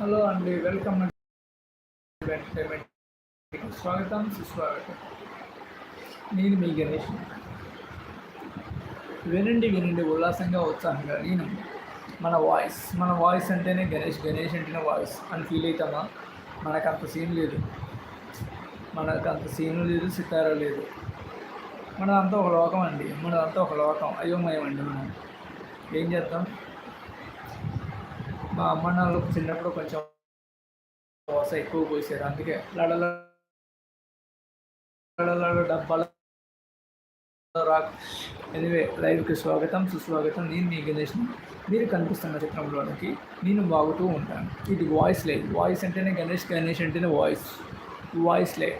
Hello అండి welcome entertainment స్వాగతం సుస్వాగతం. నేను మీ గణేష్. వినండి వినండి ఉల్లాసంగా ఉత్సాహంగా. నేను మన వాయిస్. మన వాయిస్ అంటేనే గణేష్ గణేష్ అంటేనే వాయిస్ అని ఫీల్ అవుతామా? మనకు అంత సీన్ లేదు. మనకు అంత సీను లేదు సితార లేదు. మనదంతా ఒక లోకం అండి. మనదంతా ఒక లోకం. అయోమయం అండి మనం. ఏం చేద్దాం? మా అమ్మ నాన్నలకు చిన్నప్పుడు కొంచెం దోశ ఎక్కువ పోసారు అందుకే లడల డబ్బాల రాక్. ఎనివే లైవ్కి స్వాగతం సుస్వాగతం. నేను మీ గణేష్ని మీరు కనిపిస్తున్న చిత్రంలోనికి నేను బాగుతూ ఉంటాను. ఇది వాయిస్ లేదు వాయిస్ అంటేనే గణేష్ గణేష్ అంటేనే వాయిస్. వాయిస్ లేదు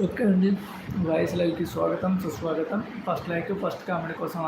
ఓకే అండి. వాయిస్ లైవ్కి స్వాగతం. సుస్వాగతం. ఫస్ట్ లైక్ ఫస్ట్ కామెడీ కోసం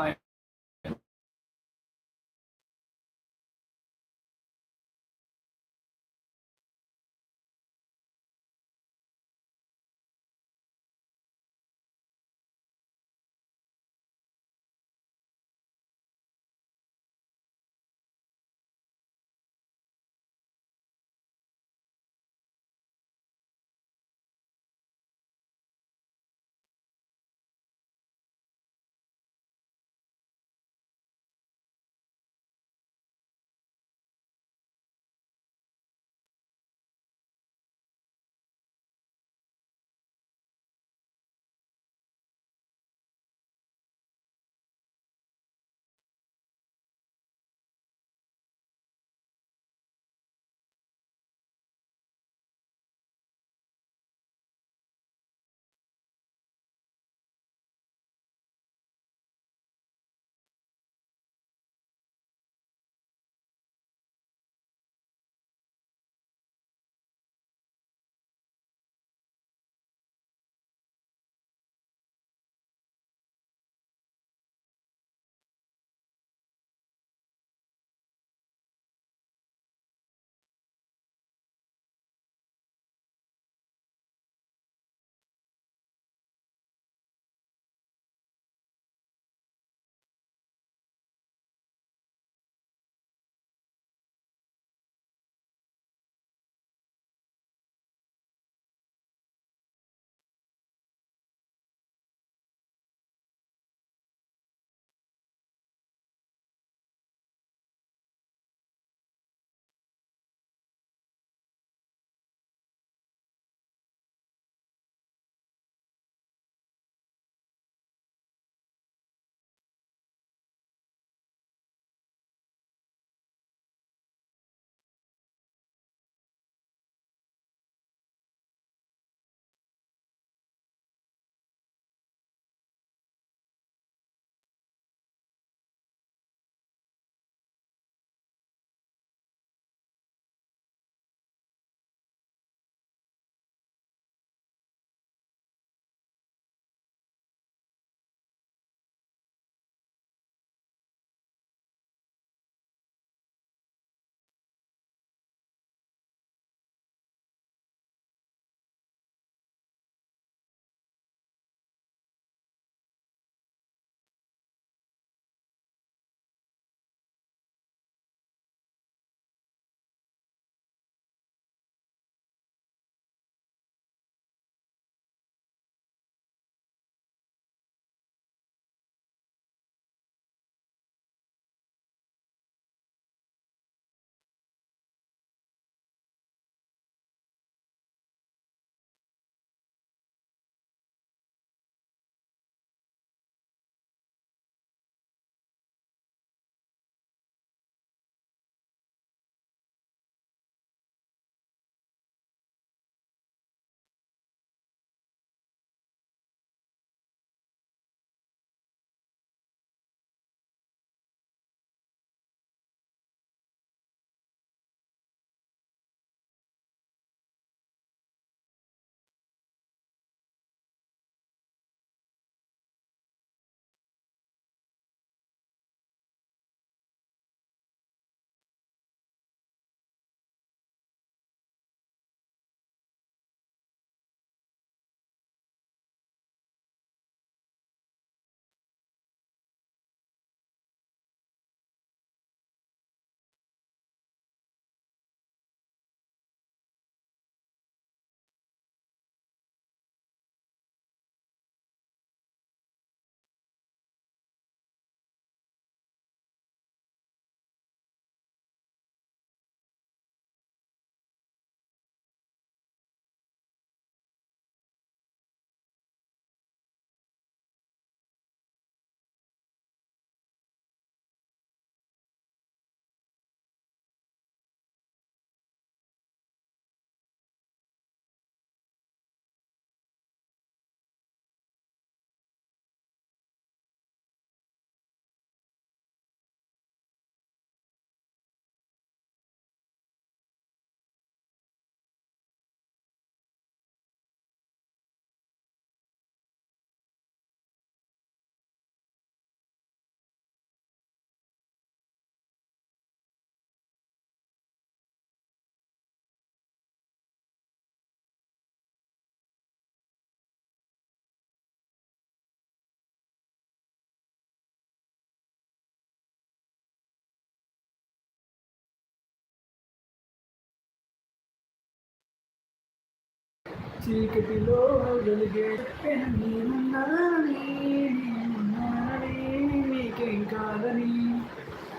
చీకటిలో వెలిగే నీకేం కాదని.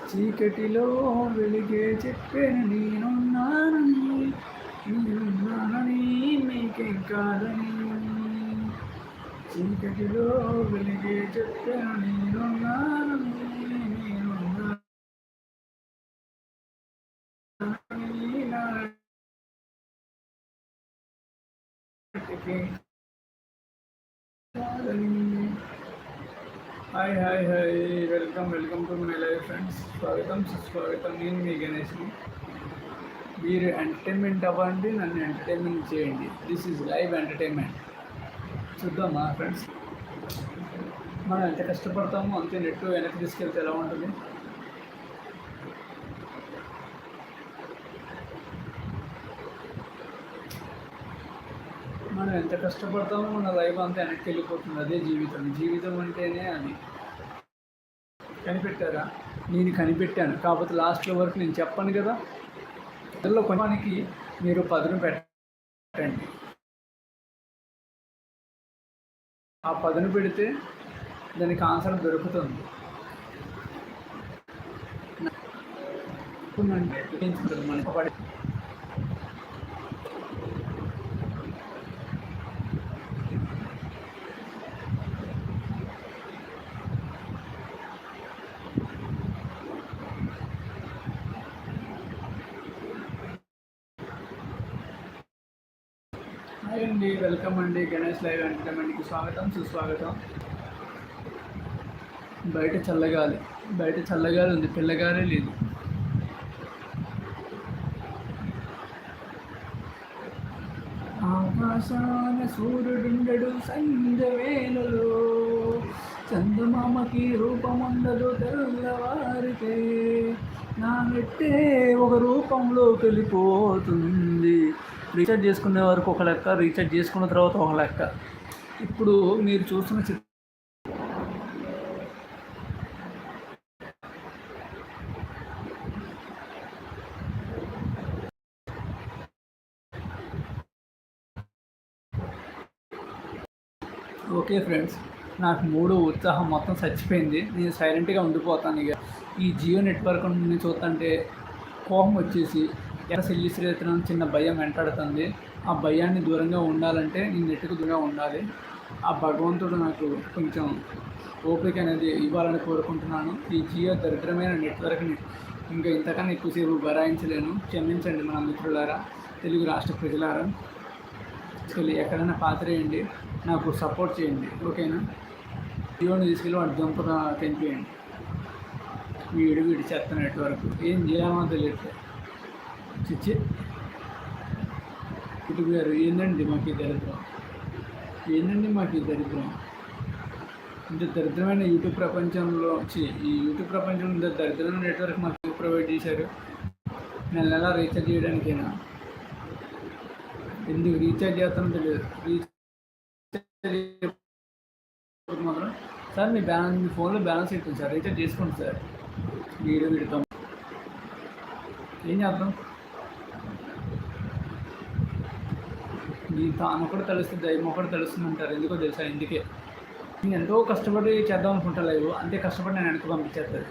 చీకటిలో వెలిగే చెప్పాను నేనున్నానని నేనున్నానని మీకేం కాదని. చీకటిలో వెలిగే చెప్పాను నేనున్నాను hi hi hi. Welcome welcome to my life friends. స్వాగతం సుస్వాగతం. నేను మీ గణేష్ని. మీరు ఎంటర్టైన్మెంట్ అవ్వండి నన్ను ఎంటర్టైన్మెంట్ చేయండి. దిస్ ఈజ్ లైవ్ ఎంటర్టైన్మెంట్ చూద్దామా ఫ్రెండ్స్? మనం ఎంత కష్టపడతామో అంతే నెట్ వెనక్కి తీసుకెళ్తే ఎలా ఉంటుంది? మనం ఎంత కష్టపడతామో మన లైఫ్ అంతా వెనక్కి వెళ్ళిపోతుంది అదే జీవితం జీవితం అంటేనే అది కనిపెట్టారా నేను కనిపెట్టాను కాకపోతే లాస్ట్లో వరకు నేను చెప్పాను కదా అందులో కొనడానికి మీరు పదును పెట్టండి ఆ పదును పెడితే దానికి ఆన్సర్ దొరుకుతుంది మనకి అండి వెల్కమ్ అండి గణేష్ లైవ్ ఎంటర్టైన్మెంట్కి స్వాగతం సుస్వాగతం. బయట చల్లగాలి బయట చల్లగాలి ఉంది పిల్లగాలే లేదు. ఆకాశాన సూర్యుడుండడు సంజవేలలో చందమామకి రూపముండదు తెల్లవారితే నా నెట్టే ఒక రూపంలో వెళ్ళిపోతుంది రీఛార్జ్ చేసుకునే వరకు ఒక లెక్క రీఛార్జ్ చేసుకున్న తర్వాత ఒక లెక్క. ఇప్పుడు మీరు చూస్తున్న చిత్రం. ఓకే ఫ్రెండ్స్ నాకు మూడు ఉత్సాహం మొత్తం చచ్చిపోయింది. నేను సైలెంట్గా ఉండిపోతాను ఇక. ఈ జియో నెట్వర్క్ నుండి చూస్తుంటే కోపం వచ్చేసి ఎలా సెల్లిసిరేతనం చిన్న భయం వెంటాడుతుంది. ఆ భయాన్ని దూరంగా ఉండాలంటే నేను నెట్కు దూరంగా ఉండాలి. ఆ భగవంతుడు నాకు కొంచెం ఓపిక అనేది ఇవ్వాలని కోరుకుంటున్నాను. ఈ జియో దరిద్రమైన నెట్వర్క్ని ఇంకా ఇంతకన్నా ఎక్కువసేపు భరాయించలేను క్షమించండి మన మిత్రులారా తెలుగు రాష్ట్ర ప్రజలారా. తీసుకెళ్ళి ఎక్కడైనా పాత్రేయండి నాకు సపోర్ట్ చేయండి ఓకేనా? జియోని తీసుకెళ్ళి వాడు దుంపగా తెంపేయండి. వీడు వీడి చెత్త నెట్వర్క్. ఏం చేయాలో తెలియట్లేదు. చిచ్చి ఇటు గారు ఏందండి మాకు ఈ దరిద్రం? ఏందండి మాకు ఈ దరిద్రం? ఇంత దరిద్రమైన యూట్యూబ్ ప్రపంచంలో చి ఈ యూట్యూబ్ ప్రపంచంలో ఇంత దరిద్రమైన నెట్వర్క్ మాకు ప్రొవైడ్ చేశారు? నెల నెల రీఛార్జ్ చేయడానికైనా? ఎందుకు రీఛార్జ్ చేస్తానో తెలియదు. రీఛార్జ్ మాత్రం సార్ మీ బ్యాలెన్స్ మీ ఫోన్లో బ్యాలెన్స్ ఎక్కువ సార్? రీఛార్జ్ చేసుకోండి సార్. వీడియో పెడతాం ఏం చేద్దాం? మీ తాను ఒకటి తెలుస్తుంది దైవం ఒకటి తెలుస్తుంది అంటారు ఎందుకో తెలుసా ఇందుకే? నేను ఎంతో కష్టపడి చేద్దాం అనుకుంటా లేవు. అంతే కష్టపడి నేను వెనక్కి పంపించేస్తుంది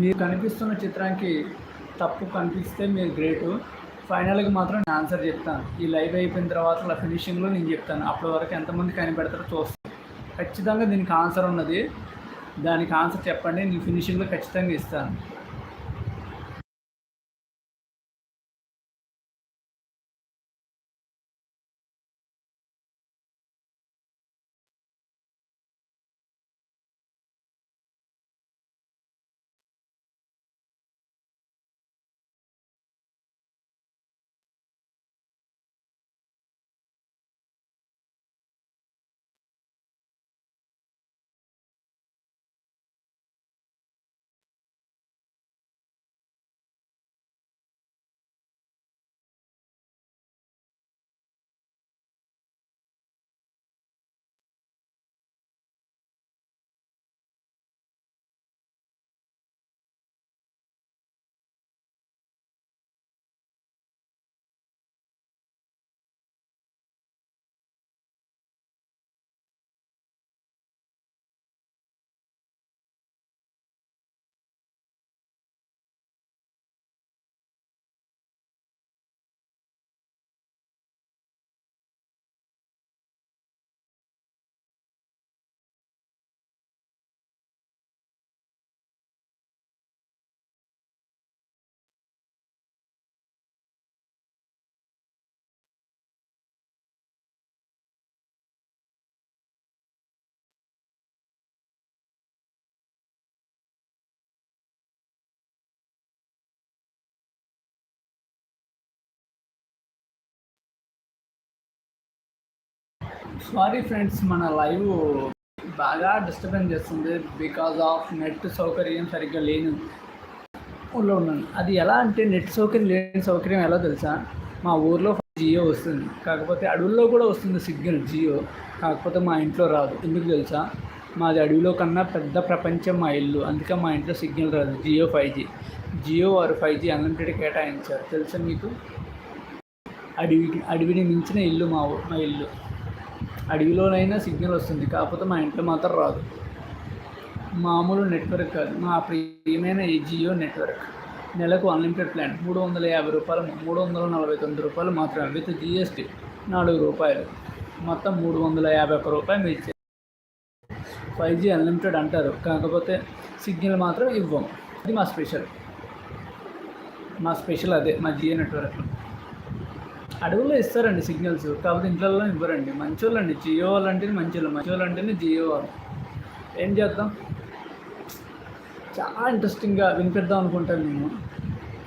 మీరు కనిపిస్తున్న చిత్రానికి తప్పు కనిపిస్తే మీరు గ్రేటు. ఫైనల్గా మాత్రం నేను ఆన్సర్ చెప్తాను. ఈ లైవ్ అయిపోయిన తర్వాత అలా ఫినిషింగ్లో నేను చెప్తాను. అప్పటి వరకు ఎంతమంది కనిపెడతారో చూస్తాను. ఖచ్చితంగా దీనికి ఆన్సర్ ఉన్నది. దానికి ఆన్సర్ చెప్పండి. నేను ఫినిషింగ్లో ఖచ్చితంగా ఇస్తాను. సారీ ఫ్రెండ్స్ మన లైవ్ బాగా డిస్టర్బెన్స్ చేస్తుంది బికాజ్ ఆఫ్ నెట్ సౌకర్యం సరిగ్గా లేని ఊళ్ళో ఉన్నాను. అది ఎలా అంటే నెట్ సౌకర్యం లేని సౌకర్యం ఎలా తెలుసా? మా ఊర్లో జియో వస్తుంది. కాకపోతే అడవుల్లో కూడా వస్తుంది సిగ్నల్ జియో. కాకపోతే మా ఇంట్లో రాదు. ఎందుకు తెలుసా? మాది అడవిలో కన్నా పెద్ద ప్రపంచం మా ఇల్లు. అందుకే మా ఇంట్లో సిగ్నల్ రాదు. జియో ఫైవ్ జీ జియో వారు ఫైవ్ జీ అన్లిమిటెడ్ కేటాయించారు. తెలుసా మీకు? అడవికి అడవిని మించిన ఇల్లు మా మా ఇల్లు. అడవిలోనైనా సిగ్నల్ వస్తుంది. కాకపోతే మా ఇంట్లో మాత్రం రాదు. మామూలు నెట్వర్క్ కాదు. మా ప్రియమైన ఈ జియో నెట్వర్క్. నెలకు అన్లిమిటెడ్ ప్లాన్. మూడు వందల యాభై రూపాయలు మూడు వందల నలభై తొమ్మిది రూపాయలు మాత్రమే. విత్ జిఎస్టీ నాలుగు రూపాయలు. మొత్తం మూడు వందల యాభై ఒక్క రూపాయలు మీరు ఫైవ్ జీ అన్లిమిటెడ్ అంటారు. కాకపోతే సిగ్నల్ మాత్రం ఇవ్వం. అది మా స్పెషల్. మా స్పెషల్ అదే. మా జియో నెట్వర్క్లో అడవుల్లో ఇస్తారండి సిగ్నల్స్. కాకపోతే ఇంట్లో ఇవ్వరండి. మంచోళ్ళండి. జియో వాళ్ళు అంటేనే మంచోళ్ళు. మంచోళ్ళు అంటేనే జియో. వాళ్ళు ఏం చేద్దాం? చాలా ఇంట్రెస్టింగ్గా వినిపిద్దాం అనుకుంటాను నేను.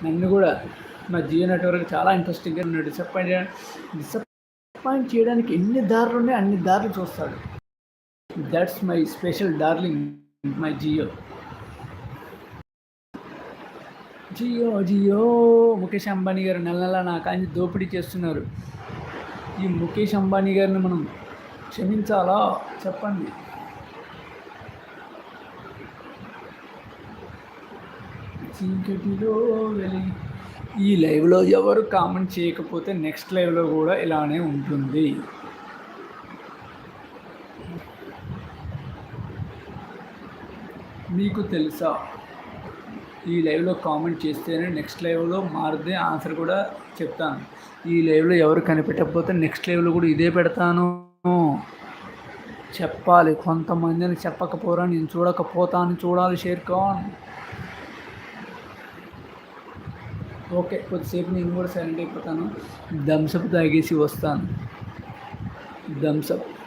నన్ను కూడా. మా జియో నెట్వర్క్ చాలా ఇంట్రెస్టింగ్గా నన్ను డిసప్పాయింట్ డిసప్పాయింట్ చేయడానికి ఎన్ని దారులు ఉన్నాయో అన్ని దారులు చూస్తాడు. That's my special darling my Jio. Jio Jio. Mukesh Ambani గారు నెల నెల నా కానీ దోపిడీ చేస్తున్నారు. ఈ ముఖేష్ అంబానీ గారిని మనం క్షమించాలా? చెప్పండి. చీకటిలో వెలిగి ఈ లైవ్లో ఎవరు కామెంట్ చేయకపోతే నెక్స్ట్ లైవ్లో కూడా ఇలానే ఉంటుంది. మీకు తెలుసా? ఈ లైవ్లో కామెంట్ చేస్తేనే నెక్స్ట్ లైవ్లో మారితే ఆన్సర్ కూడా చెప్తాను. ఈ లైవ్లో ఎవరు కనిపెట్టకపోతే నెక్స్ట్ లైవ్లో కూడా ఇదే పెడతాను. చెప్పాలి. కొంతమందిని చెప్పకపోరా నేను చూడకపోతాను. చూడాలి షేర్ కాన్. ఓకే కొద్దిసేపు నేను కూడా సైలెంట్ అయిపోతాను. థమ్సప్ తాగేసి వస్తాను. థమ్సప్